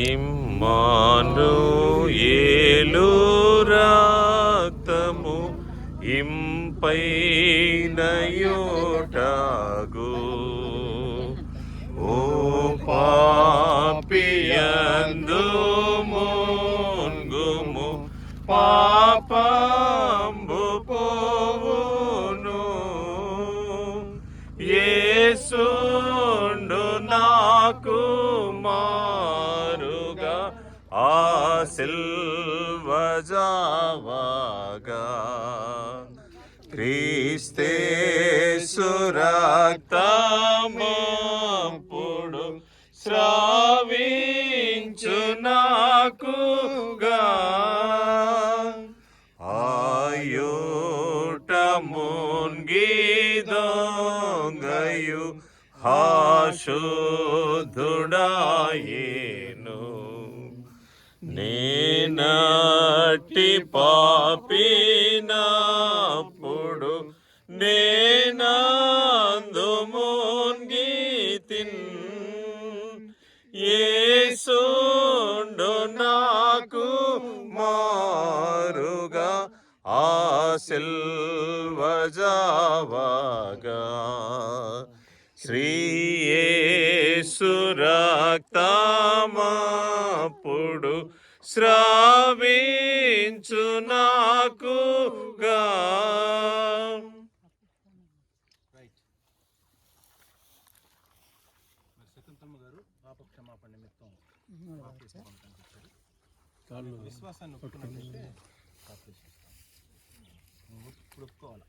ఇమ్మాను ఏలు రక్తము ఇంపైనయోటాగు సిల్వ జావాగా క్రీస్తే సురక్తమప్పుడు శ్రావించు నాకుగా. ఆయుట మున్గిదొంగయు హాశుద్ధుడాయేను నేనాటి పాపినప్పుడు నేనందు మున్గితిన్ యేసుండు నాకు మారుగా ఆ సిల్వ జావాగా. శ్రీయేసురక్తమప్పుడు శ్రావించు నాకుగా రైట్ విశ్వాసాన్ని ఒప్పుకున్నట్లయితే ఇప్పుడు ఒప్పుకోవాలా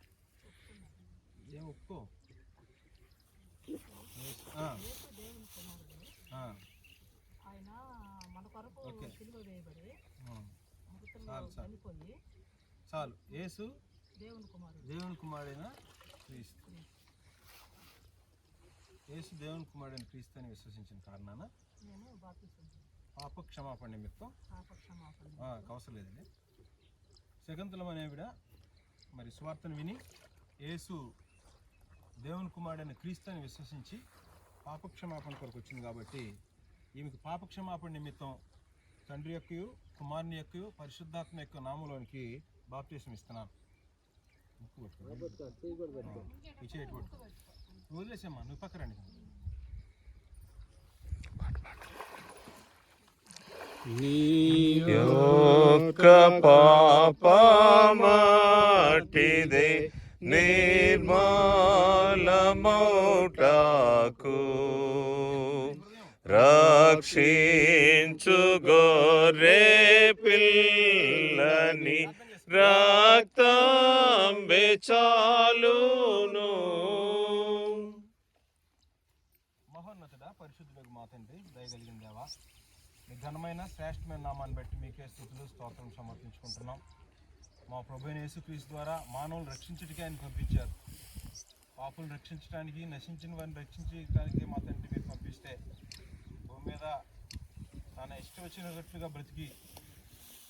ఏం ఒప్పుకో ఆ. ఆ. ఆయన మన కొరకు ఓకే. సిలువ వేయబడి చాలు, చాలు. చనిపోయి చాలు. యేసు దేవుని కుమారుడు. దేవుని కుమారుడైన క్రీస్తు. యేసు దేవుని కుమారుడైన క్రీస్తు అని విశ్వసించిన కారణాన నేను పాప క్షమాపణ నిమిత్తం పాప క్షమాపణ ఆ, అవసరం లేదండి. శకుంతలం అనేవిడ మరి స్వార్థను విని యేసు దేవుని కుమారుడైన క్రీస్తు అని విశ్వసించి పాపక్షమాపణ కొరకు వచ్చింది కాబట్టి ఈమెకు పాపక్షమాపణ నిమిత్తం తండ్రి యొక్క కుమారుని యొక్క పరిశుద్ధాత్మ యొక్క నామంలోనికి బాప్తీసం ఇస్తున్నాను. వదిలేసమ్మా నువ్వు పక్క రండి. యొక్క పాపమాటిదే నిర్మలమౌటాకు. రక్షించు గోరే పిల్లని రక్తం చాలును. మహోన్నతుడా పరిశుద్ధులకు మా తండ్రి దయగలిగిన దేవా మీ ఘనమైన శ్రేష్టమైన నామాన్ని బట్టి మీకే స్థుతులు స్తోత్రం సమర్పించుకుంటున్నాం. మా ప్రభు యేసుక్రీస్తు ద్వారా మానవులు రక్షించడానికి ఆయన పంపించారు. పాపులను రక్షించడానికి నశించిన వారిని రక్షించడానికి మా తండ్రి మీరు పంపిస్తే మీద తన ఇష్టం వచ్చినట్లుగా బ్రతికి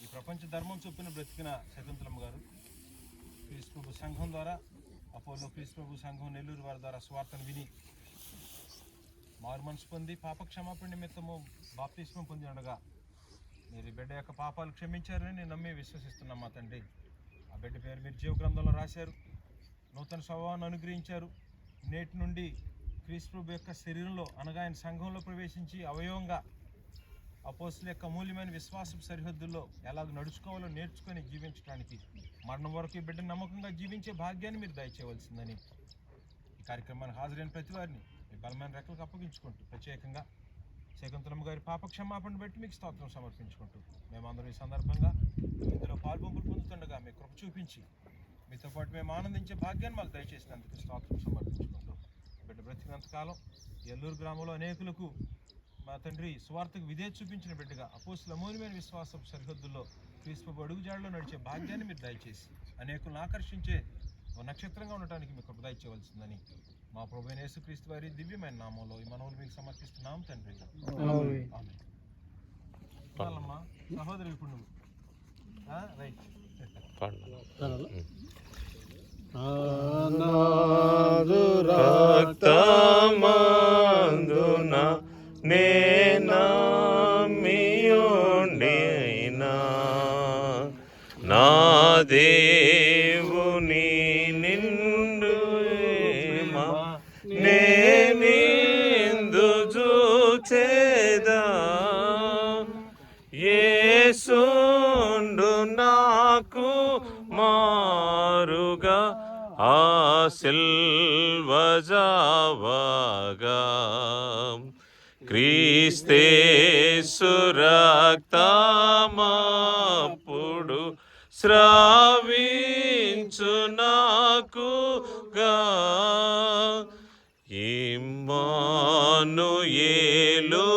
ఈ ప్రపంచ ధర్మం చొప్పున బ్రతికిన శకుంతలమ్మ గారు క్రీస్తు ప్రభు సంఘం ద్వారా అపోలో క్రీస్తు ప్రభు సంఘం నెల్లూరు వారి ద్వారా స్వార్థను విని మారు మనసు పొంది పాప క్షమాపణ నిమిత్తము బాప్తిష్మం పొంది ఉండగా మీరు ఈ బిడ్డ యొక్క పాపాలు క్షమించారని నేను నమ్మి విశ్వసిస్తున్నాం మా తండ్రి. ఆ బిడ్డ పేరు మీరు జీవ గ్రంథంలో రాశారు. నూతన స్వభావాన్ని అనుగ్రహించారు. నేటి నుండి క్రీస్తు ప్రభు యొక్క శరీరంలో అనగా ఆయన సంఘంలో ప్రవేశించి అవయవంగా అపోసుల యొక్క అమూల్యమైన విశ్వాసం సరిహద్దుల్లో ఎలాగ నడుచుకోవాలో నేర్చుకొని జీవించడానికి మరణం వరకు ఈ బిడ్డ నమ్మకంగా జీవించే భాగ్యాన్ని మీరు దయచేయవలసిందని ఈ కార్యక్రమానికి హాజరైన ప్రతి వారిని మీ బలమైన రెక్కలకు అప్పగించుకుంటూ ప్రత్యేకంగా శకుంతలమ్మ గారి పాపక్షమాపణ బట్టి మీకు స్తోత్రం సమర్పించుకుంటూ మేమందరం ఈ సందర్భంగా ఇందులో పాల్పంపులు పొందుతుండగా మీ కృప చూపించి మీతో పాటు మేము ఆనందించే భాగ్యాన్ని మాకు దయచేసినందుకు స్తోత్రం సమర్పించుకుంటాం బిడ్డ బ్రతికినంతకాలం ఎల్లూరు గ్రామంలో అనేకులకు మా తండ్రి సువార్తకు విధే చూపించిన బిడ్డగా అపోస్తుల అమూల్యమైన విశ్వాసపు సరిహద్దుల్లో క్రీస్తు అడుగుజాడలో నడిచే భాగ్యాన్ని మీరు దయచేసి అనేకులను ఆకర్షించే ఓ నక్షత్రంగా ఉండటానికి మీకు కృప దయచేయవలసిందని మా ప్రభు యేసుక్రీస్తు వారి దివ్యమైన నామంలో ఈ మనవులు మీకు సమర్పిస్తున్నాం తండ్రి. సహోదరి ఇప్పుడు నువ్వు ఆ, రైట్. నా దేవుని నిండు ప్రేమ నేనిందు చూచేదా? యేసుండు నాకు మారుగా ఆ సిల్వజావగా క్రీస్తే సురక్తమా స్రావించు నాకుగా ఇమ్మాను ఏలు